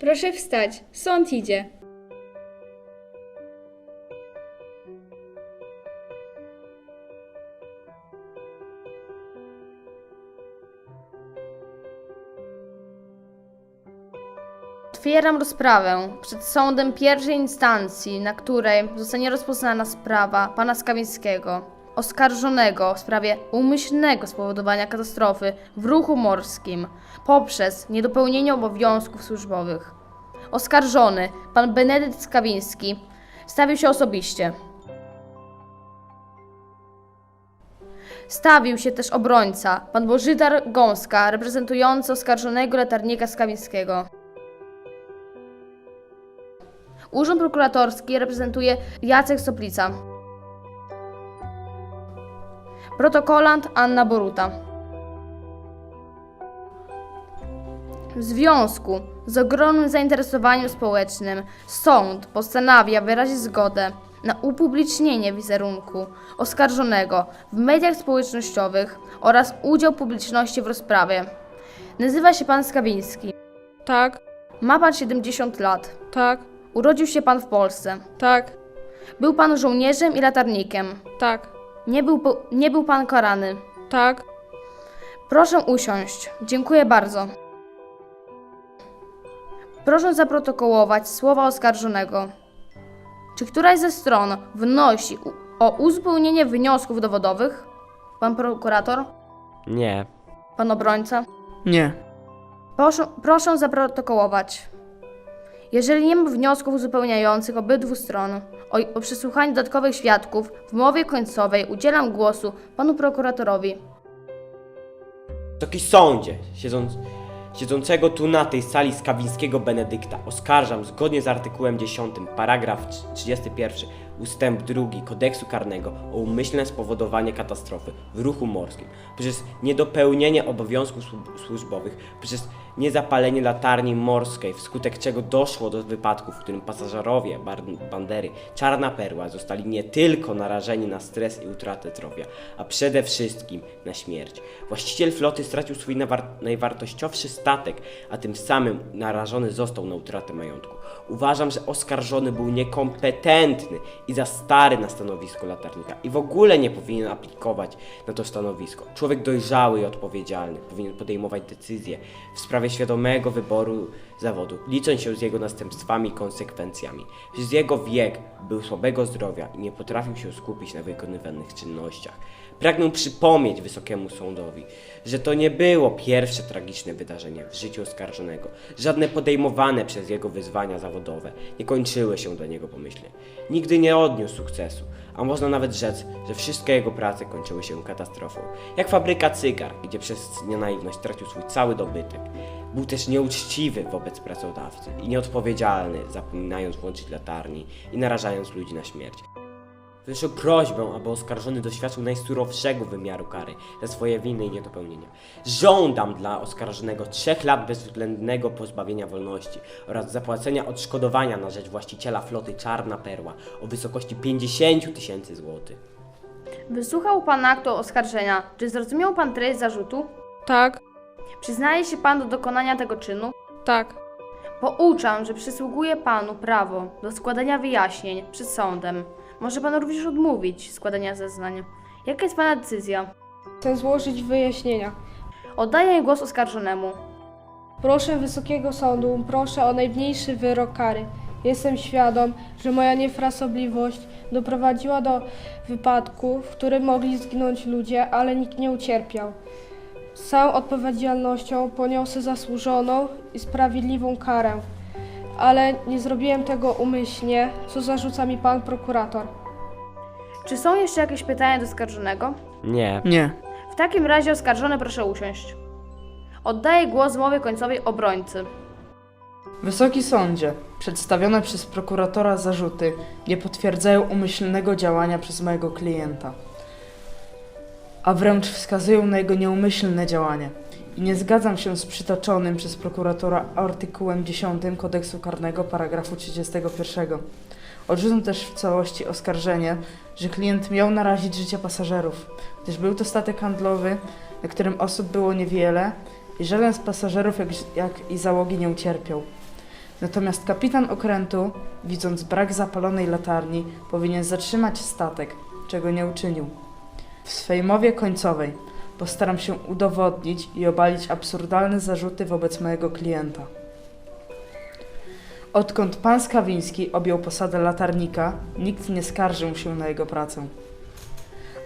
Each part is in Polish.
Proszę wstać, sąd idzie. Otwieram rozprawę przed sądem pierwszej instancji, na której zostanie rozpoznana sprawa pana Skawińskiego, oskarżonego w sprawie umyślnego spowodowania katastrofy w ruchu morskim poprzez niedopełnienie obowiązków służbowych. Oskarżony, pan Benedykt Skawiński, stawił się osobiście. Stawił się też obrońca, pan Bożydar Gąska, reprezentujący oskarżonego latarnika Skawińskiego. Urząd prokuratorski reprezentuje Jacek Soplica. Protokolant Anna Boruta. W związku z ogromnym zainteresowaniem społecznym sąd postanawia wyrazić zgodę na upublicznienie wizerunku oskarżonego w mediach społecznościowych oraz udział publiczności w rozprawie. Nazywa się pan Skawiński. Tak, Ma pan 70 lat. tak, Urodził się pan w Polsce. tak, Był pan żołnierzem i latarnikiem. tak, Nie był, nie był pan karany. tak. Proszę usiąść. Dziękuję bardzo. Proszę zaprotokołować słowa oskarżonego. Czy któraś ze stron wnosi o uzupełnienie wniosków dowodowych? Pan prokurator? Nie. Pan obrońca? Nie. Proszę, proszę zaprotokołować. Jeżeli nie ma wniosków uzupełniających obydwu stron o, o przesłuchanie dodatkowych świadków, w mowie końcowej udzielam głosu panu prokuratorowi. Wysoki sądzie, siedząc, siedzącego tu na tej sali Skawińskiego Benedykta, oskarżam zgodnie z artykułem 10, paragraf 31, ustęp 2 kodeksu karnego o umyślne spowodowanie katastrofy w ruchu morskim przez niedopełnienie obowiązków słu- służbowych, przez niezapalenie latarni morskiej, wskutek czego doszło do wypadku, w którym pasażerowie bandery Czarna Perła zostali nie tylko narażeni na stres i utratę zdrowia, a przede wszystkim na śmierć. Właściciel floty stracił swój najwartościowszy statek, a tym samym narażony został na utratę majątku. Uważam, że oskarżony był niekompetentny i za stary na stanowisko latarnika i w ogóle nie powinien aplikować na to stanowisko. Człowiek dojrzały i odpowiedzialny powinien podejmować decyzje w sprawie świadomego wyboru zawodu, licząc się z jego następstwami i konsekwencjami. Z jego wiek był słabego zdrowia i nie potrafił się skupić na wykonywanych czynnościach. Pragnę przypomnieć Wysokiemu Sądowi, że to nie było pierwsze tragiczne wydarzenie w życiu oskarżonego. Żadne podejmowane przez jego wyzwania zawodowe nie kończyły się dla niego pomyślnie. Nigdy nie odniósł sukcesu, a można nawet rzec, że wszystkie jego prace kończyły się katastrofą. Jak fabryka cygar, gdzie przez nienaiwność tracił swój cały dobytek. Był też nieuczciwy wobec pracodawcy i nieodpowiedzialny, zapominając włączyć latarni i narażając ludzi na śmierć. Wyszło prośbę, aby oskarżony doświadczył najsurowszego wymiaru kary za swoje winy i niedopełnienia. Żądam dla oskarżonego trzech lat bezwzględnego pozbawienia wolności oraz zapłacenia odszkodowania na rzecz właściciela floty Czarna Perła o wysokości 50 tysięcy złotych. Wysłuchał pan aktu oskarżenia. Czy zrozumiał pan treść zarzutu? Tak, Przyznaje się pan do dokonania tego czynu? tak, Pouczam, że przysługuje panu prawo do składania wyjaśnień przed sądem. Może pan również odmówić składania zeznań. Jaka jest pana decyzja? Chcę złożyć wyjaśnienia. Oddaję głos oskarżonemu. Proszę Wysokiego Sądu, proszę o najmniejszy wyrok kary. Jestem świadom, że moja niefrasobliwość doprowadziła do wypadku, w którym mogli zginąć ludzie, ale nikt nie ucierpiał. Z całą odpowiedzialnością poniosę zasłużoną i sprawiedliwą karę, ale nie zrobiłem tego umyślnie, co zarzuca mi pan prokurator. Czy są jeszcze jakieś pytania do oskarżonego? Nie. nie, W takim razie oskarżony proszę usiąść. Oddaję głos mowie końcowej obrońcy. Wysoki sądzie, przedstawione przez prokuratora zarzuty nie potwierdzają umyślnego działania przez mojego klienta, a wręcz wskazują na jego nieumyślne działanie. Nie zgadzam się z przytoczonym przez prokuratora artykułem 10 kodeksu karnego paragrafu 31. Odrzucam też w całości oskarżenie, że klient miał narazić życie pasażerów, gdyż był to statek handlowy, na którym osób było niewiele i żaden z pasażerów, jak, jak i załogi, nie ucierpiał. Natomiast kapitan okrętu, widząc brak zapalonej latarni, powinien zatrzymać statek, czego nie uczynił. W swej mowie końcowej postaram się udowodnić i obalić absurdalne zarzuty wobec mojego klienta. Odkąd pan Skawiński objął posadę latarnika, nikt nie skarżył się na jego pracę.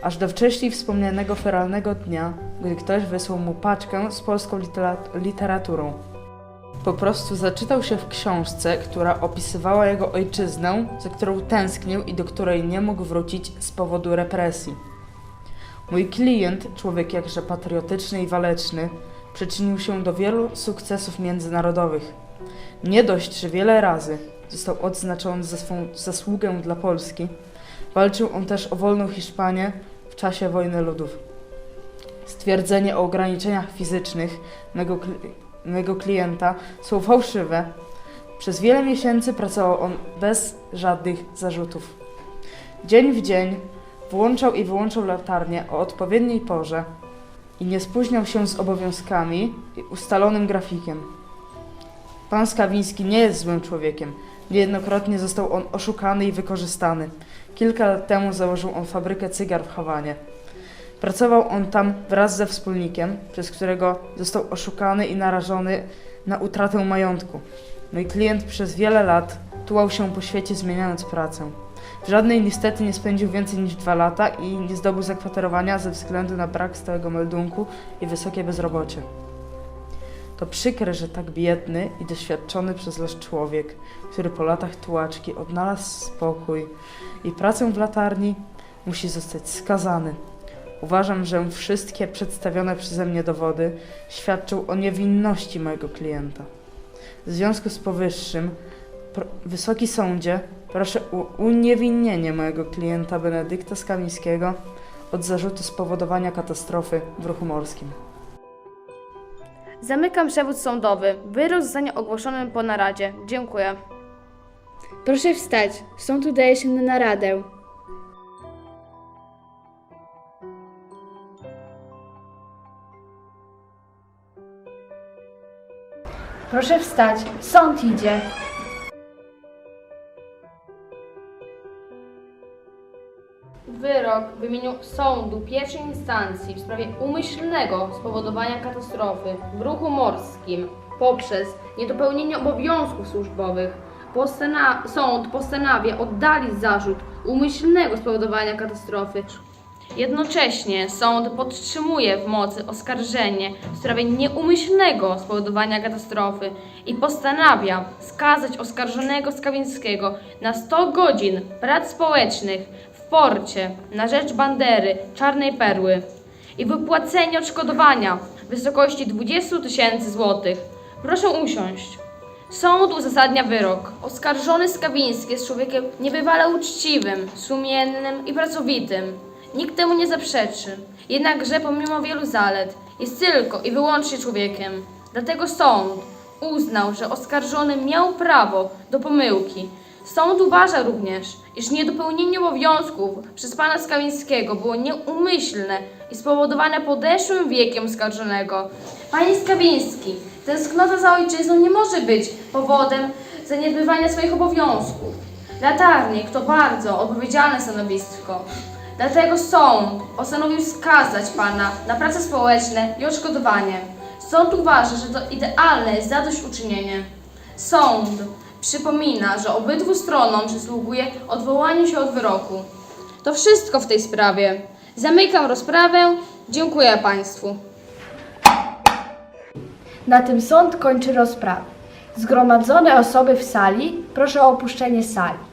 Aż do wcześniej wspomnianego feralnego dnia, gdy ktoś wysłał mu paczkę z polską litera- literaturą. Po prostu zaczytał się w książce, która opisywała jego ojczyznę, za którą tęsknił i do której nie mógł wrócić z powodu represji. Mój klient, człowiek jakże patriotyczny i waleczny, przyczynił się do wielu sukcesów międzynarodowych. Nie dość, że wiele razy został odznaczony za swą zasługę dla Polski, walczył on też o wolną Hiszpanię w czasie wojny ludów. Stwierdzenie o ograniczeniach fizycznych mego, kli- mego klienta są fałszywe. Przez wiele miesięcy pracował on bez żadnych zarzutów. Dzień w dzień włączał i wyłączał latarnię o odpowiedniej porze i nie spóźniał się z obowiązkami i ustalonym grafikiem. Pan Skawiński nie jest złym człowiekiem. Niejednokrotnie został on oszukany i wykorzystany. Kilka lat temu założył on fabrykę cygar w Hawanie. Pracował on tam wraz ze wspólnikiem, przez którego został oszukany i narażony na utratę majątku. Mój klient przez wiele lat tułał się po świecie zmieniając pracę. W żadnej niestety nie spędził więcej niż dwa lata i nie zdobył zakwaterowania ze względu na brak stałego meldunku i wysokie bezrobocie. To przykre, że tak biedny i doświadczony przez los człowiek, który po latach tułaczki odnalazł spokój i pracę w latarni, musi zostać skazany. Uważam, że wszystkie przedstawione przeze mnie dowody świadczą o niewinności mojego klienta. W związku z powyższym, Wysoki Sądzie, proszę o uniewinnienie mojego klienta Benedykta Skawińskiego od zarzutu spowodowania katastrofy w ruchu morskim. Zamykam przewód sądowy. Wyrok zostanie ogłoszony po naradzie. Dziękuję. Proszę wstać. Sąd udaje się na naradę. Proszę wstać. Sąd idzie. Imieniu sądu pierwszej instancji w sprawie umyślnego spowodowania katastrofy w ruchu morskim poprzez niedopełnienie obowiązków służbowych postana- sąd postanawia oddalić zarzut umyślnego spowodowania katastrofy. Jednocześnie sąd podtrzymuje w mocy oskarżenie w sprawie nieumyślnego spowodowania katastrofy i postanawia skazać oskarżonego Skawińskiego na 100 godzin prac społecznych w porcie na rzecz bandery Czarnej Perły i wypłacenie odszkodowania w wysokości 20 tysięcy złotych. Proszę usiąść. Sąd uzasadnia wyrok. Oskarżony Skawiński jest człowiekiem niebywale uczciwym, sumiennym i pracowitym. Nikt temu nie zaprzeczy. Jednakże pomimo wielu zalet jest tylko i wyłącznie człowiekiem. Dlatego sąd uznał, że oskarżony miał prawo do pomyłki. Sąd uważa również, iż niedopełnienie obowiązków przez pana Skawińskiego było nieumyślne i spowodowane podeszłym wiekiem oskarżonego. Panie Skawiński, tęsknota za ojczyzną nie może być powodem zaniedbywania swoich obowiązków. Latarnik to bardzo odpowiedzialne stanowisko. Dlatego sąd postanowił skazać pana na prace społeczne i odszkodowanie. Sąd uważa, że to idealne jest zadośćuczynienie. Sąd przypomina, że obydwu stronom przysługuje odwołanie się od wyroku. To wszystko w tej sprawie. Zamykam rozprawę. Dziękuję Państwu. Na tym sąd kończy rozprawę. Zgromadzone osoby w sali proszę o opuszczenie sali.